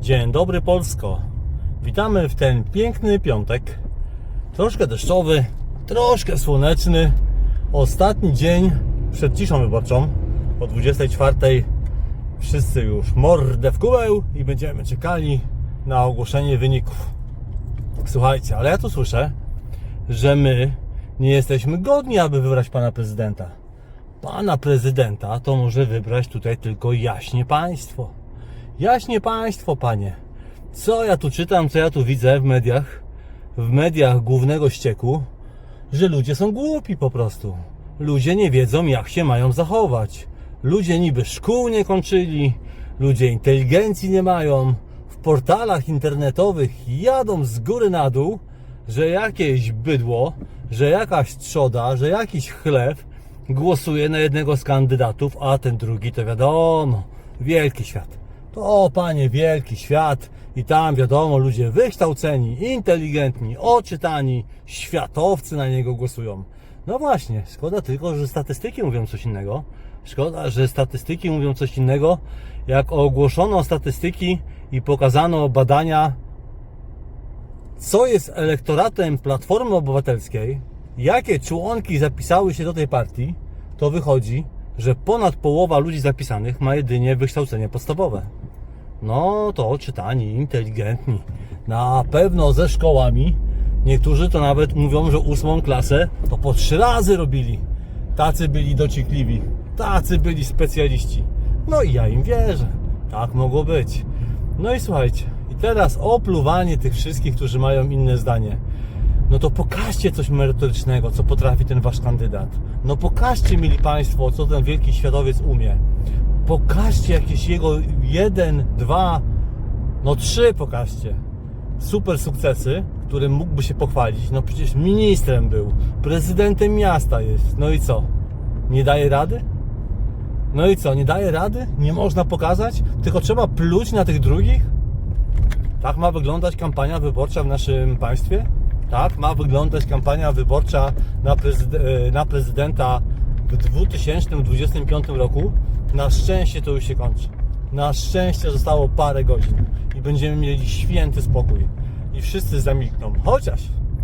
Dzień dobry Polsko. Witamy w ten piękny piątek. Troszkę deszczowy, troszkę słoneczny. Ostatni dzień przed ciszą wyborczą. O 24 wszyscy już mordę w kubeł i będziemy czekali na ogłoszenie wyników. Słuchajcie, ale ja tu słyszę, że my nie jesteśmy godni, aby wybrać pana prezydenta. Pana prezydenta to może wybrać tutaj tylko jaśnie państwo. Jaśnie państwo, panie. Co ja tu czytam, co ja tu widzę w mediach, w mediach głównego ścieku, że ludzie są głupi po prostu. Ludzie nie wiedzą, jak się mają zachować. Ludzie niby szkół nie kończyli, ludzie inteligencji nie mają. W portalach internetowych jadą z góry na dół, że jakieś bydło, że jakaś trzoda, że jakiś chleb głosuje na jednego z kandydatów, a ten drugi to wiadomo, wielki świat. To panie, wielki świat i tam wiadomo, ludzie wykształceni, inteligentni, oczytani, światowcy na niego głosują. No właśnie, szkoda tylko, że statystyki mówią coś innego. Szkoda, że statystyki mówią coś innego. Jak ogłoszono statystyki i pokazano badania co jest elektoratem Platformy Obywatelskiej, jakie członki zapisały się do tej partii, to wychodzi, że ponad połowa ludzi zapisanych ma jedynie wykształcenie podstawowe. No to czytani, inteligentni. Na pewno ze szkołami. Niektórzy to nawet mówią, że ósmą klasę to po trzy razy robili. Tacy byli dociekliwi. Tacy byli specjaliści. No i ja im wierzę. Tak mogło być. No i słuchajcie, i teraz opluwanie tych wszystkich, którzy mają inne zdanie. No to pokażcie coś merytorycznego, co potrafi ten wasz kandydat. No pokażcie, mili Państwo, co ten wielki światowiec umie. Pokażcie jakieś jego jeden, dwa, no trzy pokażcie. Super sukcesy, którym mógłby się pochwalić. No przecież ministrem był, prezydentem miasta jest. No i co? Nie daje rady? No i co, nie daje rady? Nie można pokazać? Tylko trzeba pluć na tych drugich? Tak ma wyglądać kampania wyborcza w naszym państwie? Tak ma wyglądać kampania wyborcza na, prezyde- e, na prezydenta w 2025 roku? Na szczęście to już się kończy. Na szczęście zostało parę godzin i będziemy mieli święty spokój. I wszyscy zamilkną. Chociaż,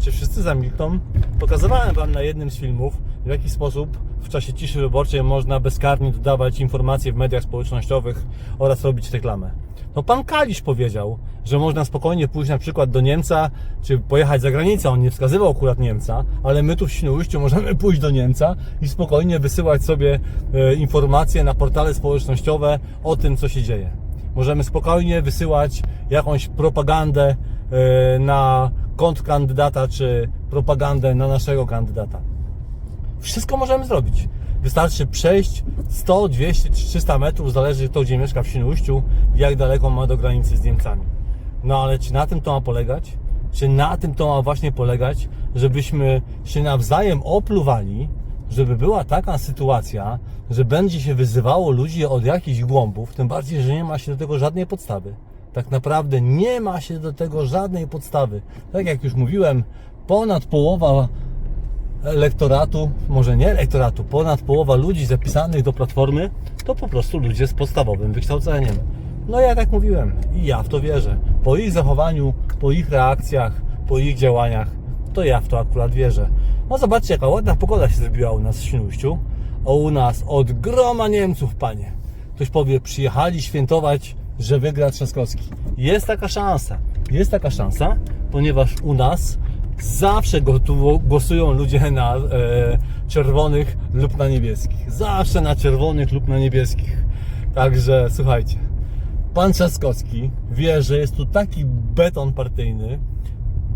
czy wszyscy zamilkną? Pokazywałem Wam na jednym z filmów, w jaki sposób w czasie ciszy wyborczej można bezkarnie dodawać informacje w mediach społecznościowych oraz robić reklamę. No pan Kalisz powiedział, że można spokojnie pójść na przykład do Niemca, czy pojechać za granicę. On nie wskazywał akurat Niemca, ale my tu w Świnoujściu możemy pójść do Niemca i spokojnie wysyłać sobie e, informacje na portale społecznościowe o tym, co się dzieje. Możemy spokojnie wysyłać jakąś propagandę e, na kontrkandydata, czy propagandę na naszego kandydata. Wszystko możemy zrobić. Wystarczy przejść 100, 200, 300 metrów, zależy kto gdzie mieszka w Świnoujściu, jak daleko ma do granicy z Niemcami. No ale czy na tym to ma polegać? Czy na tym to ma właśnie polegać, żebyśmy się nawzajem opluwali, żeby była taka sytuacja, że będzie się wyzywało ludzi od jakichś głąbów, tym bardziej, że nie ma się do tego żadnej podstawy. Tak naprawdę nie ma się do tego żadnej podstawy. Tak jak już mówiłem, ponad połowa elektoratu, może nie elektoratu, ponad połowa ludzi zapisanych do platformy to po prostu ludzie z podstawowym wykształceniem. No ja tak mówiłem i ja w to wierzę. Po ich zachowaniu, po ich reakcjach, po ich działaniach, to ja w to akurat wierzę. No zobaczcie, jaka ładna pogoda się zrobiła u nas w Świnoujściu. O u nas od groma Niemców, panie. Ktoś powie, przyjechali świętować, że wygra Trzaskowski. Jest taka szansa. Jest taka szansa, ponieważ u nas zawsze głosują ludzie na e, czerwonych lub na niebieskich. Zawsze na czerwonych lub na niebieskich. Także słuchajcie, pan Trzaskowski wie, że jest tu taki beton partyjny,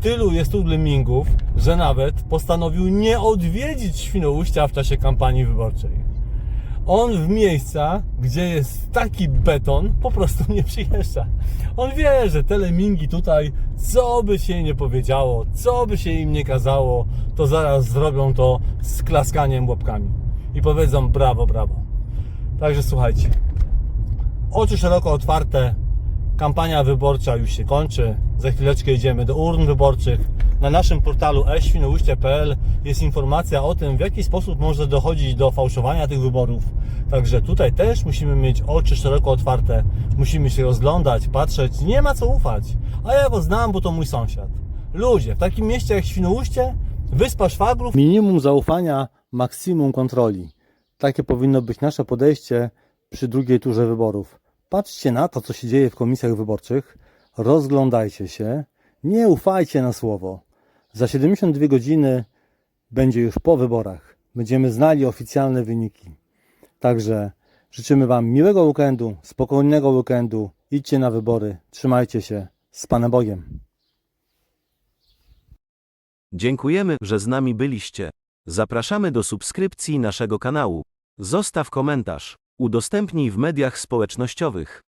tylu jest tu lemmingów, że nawet postanowił nie odwiedzić Świnoujścia w czasie kampanii wyborczej. On w miejsca, gdzie jest taki beton, po prostu nie przyjeżdża. On wie, że te lemingi tutaj, co by się nie powiedziało, co by się im nie kazało, to zaraz zrobią to z klaskaniem łapkami. I powiedzą brawo, brawo. Także słuchajcie, oczy szeroko otwarte, kampania wyborcza już się kończy. Za chwileczkę idziemy do urn wyborczych. Na naszym portalu eświnoujście.pl jest informacja o tym, w jaki sposób może dochodzić do fałszowania tych wyborów. Także tutaj też musimy mieć oczy szeroko otwarte, musimy się rozglądać, patrzeć, nie ma co ufać. A ja go znam, bo to mój sąsiad. Ludzie, w takim mieście jak Świnoujście, wyspa szwagrów. Minimum zaufania, maksimum kontroli. Takie powinno być nasze podejście przy drugiej turze wyborów. Patrzcie na to, co się dzieje w komisjach wyborczych, rozglądajcie się, nie ufajcie na słowo. Za 72 godziny będzie już po wyborach. Będziemy znali oficjalne wyniki. Także życzymy Wam miłego weekendu, spokojnego weekendu. Idźcie na wybory, trzymajcie się. Z Panem Bogiem. Dziękujemy, że z nami byliście. Zapraszamy do subskrypcji naszego kanału. Zostaw komentarz. Udostępnij w mediach społecznościowych.